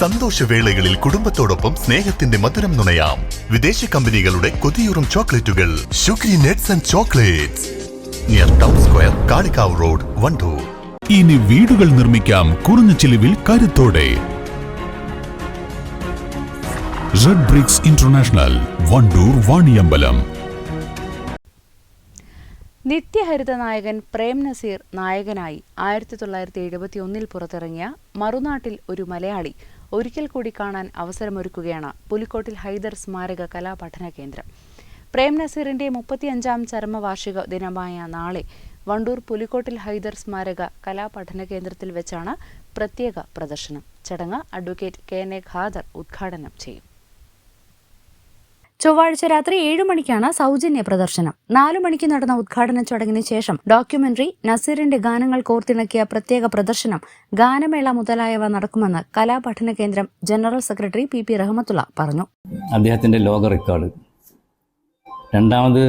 സന്തോഷവേളകളിൽ കുടുംബത്തോടൊപ്പം സ്നേഹത്തിന്റെ മധുരം നുണയാം. വിദേശ കമ്പനികളുടെ കൊതിയൂറും ചോക്ലേറ്റുകൾ. Shukri nuts and chocolates. Near town square Kalikavu road Wandoor. ഇനി വീടുകൾ നിർമ്മിക്കാം കുറഞ്ഞ ചിലവിൽ കരുത്തോടെ. Red bricks international Wandoor Vaniyambalam. നിത്യഹരിത നായകൻ പ്രേം നസീർ നായകനായി ആയിരത്തി തൊള്ളായിരത്തി എഴുപത്തി ഒന്നിൽ പുറത്തിറങ്ങിയ മറുനാട്ടിൽ ഒരു മലയാളി ഒരിക്കൽ കൂടി കാണാൻ അവസരമൊരുക്കുകയാണ് പുലിക്കോട്ടിൽ ഹൈദർ സ്മാരക കലാപഠന കേന്ദ്രം. പ്രേം നസീറിന്റെ മുപ്പത്തിയഞ്ചാം ചരമവാർഷിക ദിനമായ നാളെ വണ്ടൂർ പുലിക്കോട്ടിൽ ഹൈദർ സ്മാരക കലാപഠന കേന്ദ്രത്തിൽ വെച്ചാണ് പ്രത്യേക പ്രദർശനം. ചടങ്ങ് advocate K N A Khader ഉദ്ഘാടനം ചെയ്യും. ചൊവ്വാഴ്ച രാത്രി ഏഴു മണിക്കാണ് സൗജന്യ പ്രദർശനം. നാലു മണിക്ക് നടന്ന ഉദ്ഘാടന ചടങ്ങിന് ശേഷം ഡോക്യുമെന്ററി നസീറിന്റെ ഗാനങ്ങൾ കോർത്തിണക്കിയ പ്രത്യേക പ്രദർശനം ഗാനമേള മുതലായവ നടക്കുമെന്ന് കലാപഠന കേന്ദ്രം general secretary P P Rahmathulla പറഞ്ഞു. അദ്ദേഹത്തിന്റെ ലോക റെക്കോർഡ്. രണ്ടാമത്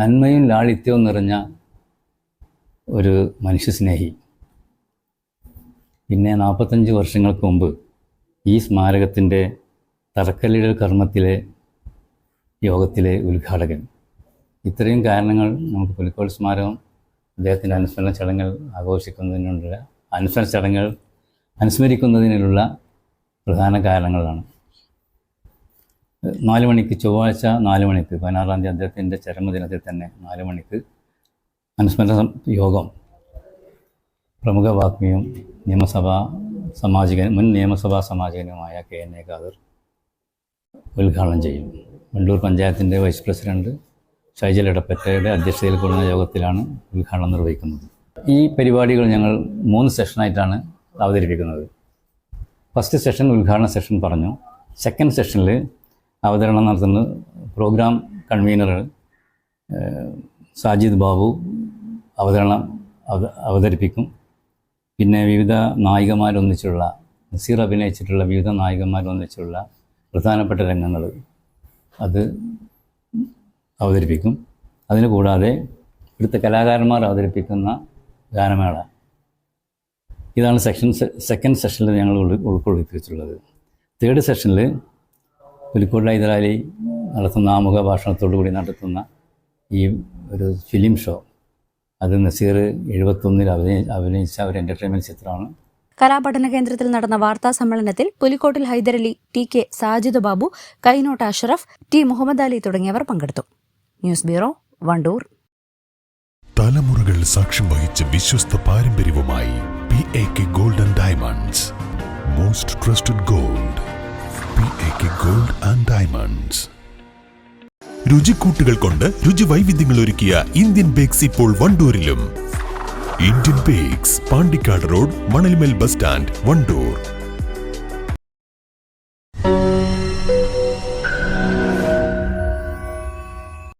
നന്മയും ലാളിത്യവും നിറഞ്ഞ ഒരു മനുഷ്യസ്നേഹി പിന്നെ നാൽപ്പത്തഞ്ച് വർഷങ്ങൾക്ക് മുമ്പ് ഈ സ്മാരകത്തിന്റെ തറക്കല്ലിടൽ കർമ്മത്തിലെ യോഗത്തിലെ ഉദ്ഘാടകൻ. ഇത്രയും കാരണങ്ങൾ നമുക്ക് പുലിക്കോട് സ്മാരകം അദ്ദേഹത്തിന്റെ അനുസ്മരണ ചടങ്ങുകൾ ആഘോഷിക്കുന്നതിനുള്ള അനുസ്മരണ ചടങ്ങുകൾ അനുസ്മരിക്കുന്നതിനുള്ള പ്രധാന കാരണങ്ങളാണ്. നാല് മണിക്ക് ചൊവ്വാഴ്ച നാല് മണിക്ക് പതിനാറാം തീയതി അദ്ദേഹത്തിന്റെ ചരമദിനത്തിൽ തന്നെ നാല് മണിക്ക് അനുസ്മരണ യോഗം. പ്രമുഖ വാഗ്മിയും നിയമസഭാ സമാജികൻ മുൻ നിയമസഭാ സമാജികനുമായ കെ എൻ എ ഉദ്ഘാടനം ചെയ്യും. വണ്ടൂർ പഞ്ചായത്തിന്റെ വൈസ് പ്രസിഡന്റ് ഷൈജൽ ഇടപ്പറ്റയുടെ അധ്യക്ഷതയിൽ കൂടുന്ന യോഗത്തിലാണ് ഉദ്ഘാടനം നിർവഹിക്കുന്നത്. ഈ പരിപാടികൾ ഞങ്ങൾ മൂന്ന് സെഷനായിട്ടാണ് അവതരിപ്പിക്കുന്നത്. ഫസ്റ്റ് സെഷൻ ഉദ്ഘാടന സെഷൻ പറഞ്ഞു. സെക്കൻഡ് സെഷനിൽ അവതരണം നടത്തുന്ന പ്രോഗ്രാം കൺവീനർ സാജിദ് ബാബു അവതരണം അവ- അവതരിപ്പിക്കും. പിന്നെ വിവിധ നായികമാരൊന്നിച്ചുള്ള നസീർ അഭിനയിച്ചിട്ടുള്ള വിവിധ നായികമാരൊന്നിച്ചുള്ള പ്രധാനപ്പെട്ട രംഗങ്ങൾ അത് അവതരിപ്പിക്കും. അതിന് കൂടാതെ ഇവിടുത്തെ കലാകാരന്മാർ അവതരിപ്പിക്കുന്ന ഗാനമേള. ഇതാണ് സെക്ഷൻ സെക്കൻഡ് സെഷനിൽ ഞങ്ങൾ ഉൾ- ഉൾക്കൊള്ളിപ്പിച്ചിട്ടുള്ളത് തേർഡ് സെഷനിൽ പുലിക്കോട് ഹൈദരാലി നടത്തുന്ന ആമുഖ ഭാഷണത്തോടു കൂടി നടത്തുന്ന ഈ ഒരു ഫിലിം ഷോ. അത് നസീർ എഴുപത്തൊന്നിൽ അഭിനയി അഭിനയിച്ച ഒരു എന്റർടൈൻമെന്റ് ചിത്രമാണ്. കലാപഠന കേന്ദ്രത്തിൽ നടന്ന വാർത്താ സമ്മേളനത്തിൽ Pulikkottil Haidarali T K Sajid Babu Kainot Ashraf T Muhammad Ali തുടങ്ങിയവർ പങ്കെടുത്തു. News bureau Wandoor. തലമുറകൾ സാക്ഷ്യം വഹിച്ച വിശ്വസ്ത പാരമ്പര്യവുമായി P A K gold and diamonds most trusted gold P A K gold and diamonds രുചിക്കൂട്ടുകൾ കൊണ്ട് രുചി വൈവിധ്യങ്ങൾ ഒരുക്കിയ ഇന്ത്യൻ ബേക്സ് ഇപ്പോൾ വണ്ടൂരിലും. Indian bakes Pandikkad road Manalmel bus stand Wandoor